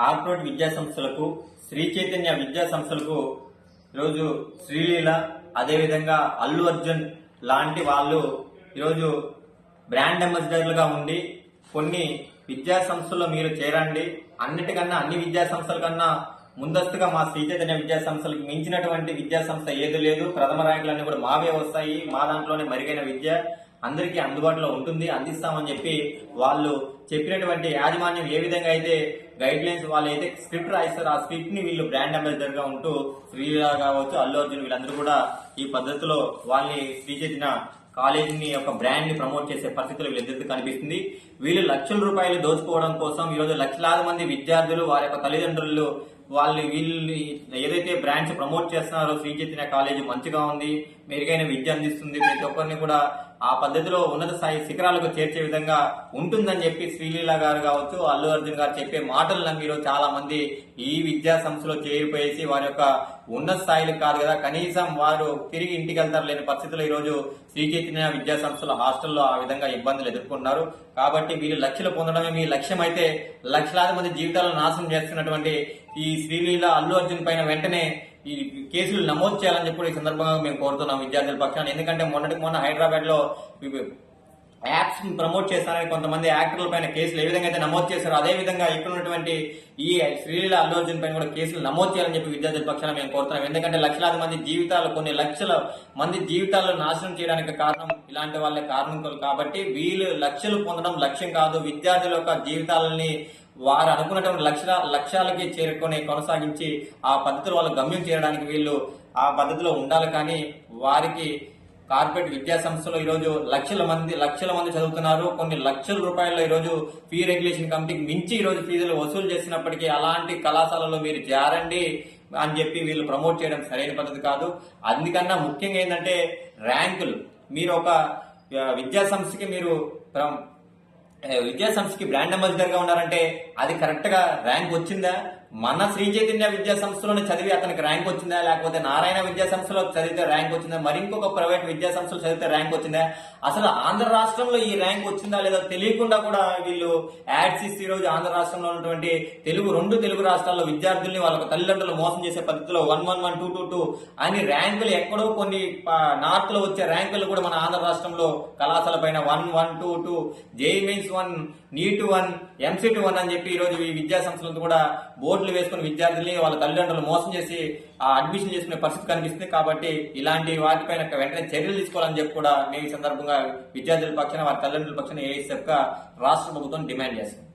Corporate విద్యా సంస్థలకు శ్రీ చైతన్య విద్యా సంస్థలకు ఈరోజు శ్రీలీల అదేవిధంగా అల్లు అర్జున్ లాంటి వాళ్ళు ఈరోజు బ్రాండ్ అంబాసిడర్లుగా ఉండి కొన్ని విద్యా సంస్థల్లో మీరు చేరండి. అన్నిటికన్నా అన్ని విద్యా సంస్థల కన్నా ముందస్తుగా మా శ్రీ చైతన్య విద్యా సంస్థలకు మించినటువంటి విద్యా సంస్థ ఏది లేదు. ప్రథమ ర్యాంకులన్నీ కూడా మావే వస్తాయి. మా దాంట్లోనే మెరుగైన విద్య. అందరికీ అందుబాటులో ఉంటుంది. అందిస్తామని చెప్పి వాళ్ళు చెప్పినటువంటి యాజమాన్యం ఏ విధంగా అయితే గైడ్ లైన్స్ వాళ్ళు అయితే స్క్రిప్ట్ రాయిస్తారు ఆ స్క్రిప్ట్ని వీళ్ళు బ్రాండ్ అంబాసిడర్గా ఉంటూ శ్రీలీలా కావచ్చు అల్లు అర్జున్ వీళ్ళందరూ కూడా ఈ పద్ధతిలో వాళ్ళని శ్రీ కాలేజీని యొక్క బ్రాండ్ని ప్రమోట్ చేసే పరిస్థితులు వీళ్ళిద్దరికి కనిపిస్తుంది. వీళ్ళు లక్షల రూపాయలు దోచుకోవడం కోసం ఈరోజు లక్షలాది మంది విద్యార్థులు వారి యొక్క తల్లిదండ్రులు వాళ్ళు వీళ్ళు ఏదైతే బ్రాండ్స్ ప్రమోట్ చేస్తున్నారో శ్రీ చైతన్య కాలేజీ మంచిగా ఉంది మెరుగైన విద్య అందిస్తుంది ప్రతి ఒక్కరిని కూడా ఆ పద్ధతిలో ఉన్నత స్థాయి శిఖరాలకు చేర్చే విధంగా ఉంటుందని చెప్పి శ్రీలీల గారు కావచ్చు అల్లు అర్జున్ గారు చెప్పే మాటలు నమ్మిలో చాలా మంది ఈ విద్యా సంస్థలో చేరిపోయేసి వారి యొక్క ఉన్నత స్థాయిలు కాదు కదా కనీసం వారు తిరిగి ఇంటికి వెళ్తారు లేని పరిస్థితుల్లో ఈరోజు శ్రీ చైతన్య విద్యా సంస్థల హాస్టల్లో ఆ విధంగా ఇబ్బందులు ఎదుర్కొన్నారు కాబట్టి వీరు లక్షలు పొందడమే మీ లక్ష్యం అయితే లక్షలాది మంది జీవితాలను నాశనం చేస్తున్నటువంటి ఈ శ్రీలీల అల్లు అర్జున్ పైన వెంటనే ఈ కేసులు నమోదు చేయాలని చెప్పి ఈ సందర్భంగా మేము కోరుతున్నాం విద్యార్థుల పక్షాన్ని ఎందుకంటే మొన్నటికి మొన్న హైదరాబాద్లో యాప్స్ ప్రమోట్ చేస్తారని కొంతమంది యాక్టర్ల పైన కేసులు ఏ విధంగా అయితే నమోదు చేశారో అదే విధంగా ఇక్కడ ఉన్నటువంటి ఈ శ్రీలీల అల్లు అర్జున్ పైన కూడా కేసులు నమోదు చేయాలని చెప్పి విద్యార్థుల పక్షాన మేము కోరుతున్నాం. ఎందుకంటే లక్షలాది మంది జీవితాలు కొన్ని లక్షల మంది జీవితాలను నాశనం చేయడానికి కారణం ఇలాంటి వాళ్ళే కారణం కాబట్టి వీళ్ళు లక్షలు పొందడం లక్ష్యం కాదు. విద్యార్థుల యొక్క జీవితాలని వారు అనుకున్నటువంటి లక్ష లక్ష్యాలకి చేరుకొని కొనసాగించి ఆ పద్ధతిలో వాళ్ళు గమ్యం చేరడానికి వీళ్ళు ఆ పద్ధతిలో ఉండాలి. కానీ వారికి కార్పొరేట్ విద్యా సంస్థలో ఈరోజు లక్షల మంది లక్షల మంది చదువుతున్నారు. కొన్ని లక్షల రూపాయల్లో ఈరోజు ఫీ రెగ్యులేషన్ కమిటీకి మించి ఈరోజు ఫీజులు వసూలు చేసినప్పటికీ అలాంటి కళాశాలలో మీరు చేరండి అని చెప్పి వీళ్ళు ప్రమోట్ చేయడం సరైన పద్ధతి కాదు. అందుకన్నా ముఖ్యంగా ఏంటంటే ర్యాంకులు. మీరు ఒక విద్యాసంస్థకి విద్యా సంస్థకి మీరు ప్ర- విద్యా సంస్థకి బ్రాండ్ అంబాసిడర్గా ఉన్నారంటే అది కరెక్ట్గా ర్యాంక్ వచ్చిందా? మన శ్రీ చైతన్య విద్యా సంస్థలోనే చదివి అతనికి ర్యాంక్ వచ్చిందా? లేకపోతే నారాయణ విద్యా సంస్థలో చదివితే ర్యాంక్ వచ్చిందా? మరి ఇంకొక ప్రైవేట్ విద్యా సంస్థలో చదివితే ర్యాంక్ వచ్చిందా? అసలు ఆంధ్ర రాష్ట్రంలో ఈ ర్యాంక్ వచ్చిందా లేదా తెలియకుండా కూడా వీళ్ళు యాడ్స్ ఇస్తే ఈ రోజు ఆంధ్ర రాష్ట్రంలో ఉన్నటువంటి తెలుగు రెండు తెలుగు రాష్ట్రాల్లో విద్యార్థుల్ని వాళ్ళ తల్లిదండ్రులు మోసం చేసే పద్ధతిలో one one one two two two అని ర్యాంకులు ఎక్కడో కొన్ని నార్త్లో వచ్చే ర్యాంకులు కూడా మన ఆంధ్ర రాష్ట్రంలో కళాశాల పైన one one two two. JEE mains one NEET one EAMCET one అని చెప్పి ఈ రోజు ఈ విద్యా సంస్థలతో కూడా బోర్డులు వేసుకుని విద్యార్థుల్ని వాళ్ళ తల్లిదండ్రులు మోసం చేసి ఆ అడ్మిషన్ చేసుకునే పరిస్థితి కనిపిస్తుంది. కాబట్టి ఇలాంటి వాటిపైన వెంటనే చర్యలు తీసుకోవాలని చెప్పి కూడా మేము ఈ సందర్భంగా విద్యార్థుల పక్షాన వారి తల్లిదండ్రుల పక్షాన ఏఎస్ఎఫ్గా రాష్ట్ర ప్రభుత్వం డిమాండ్ చేస్తాం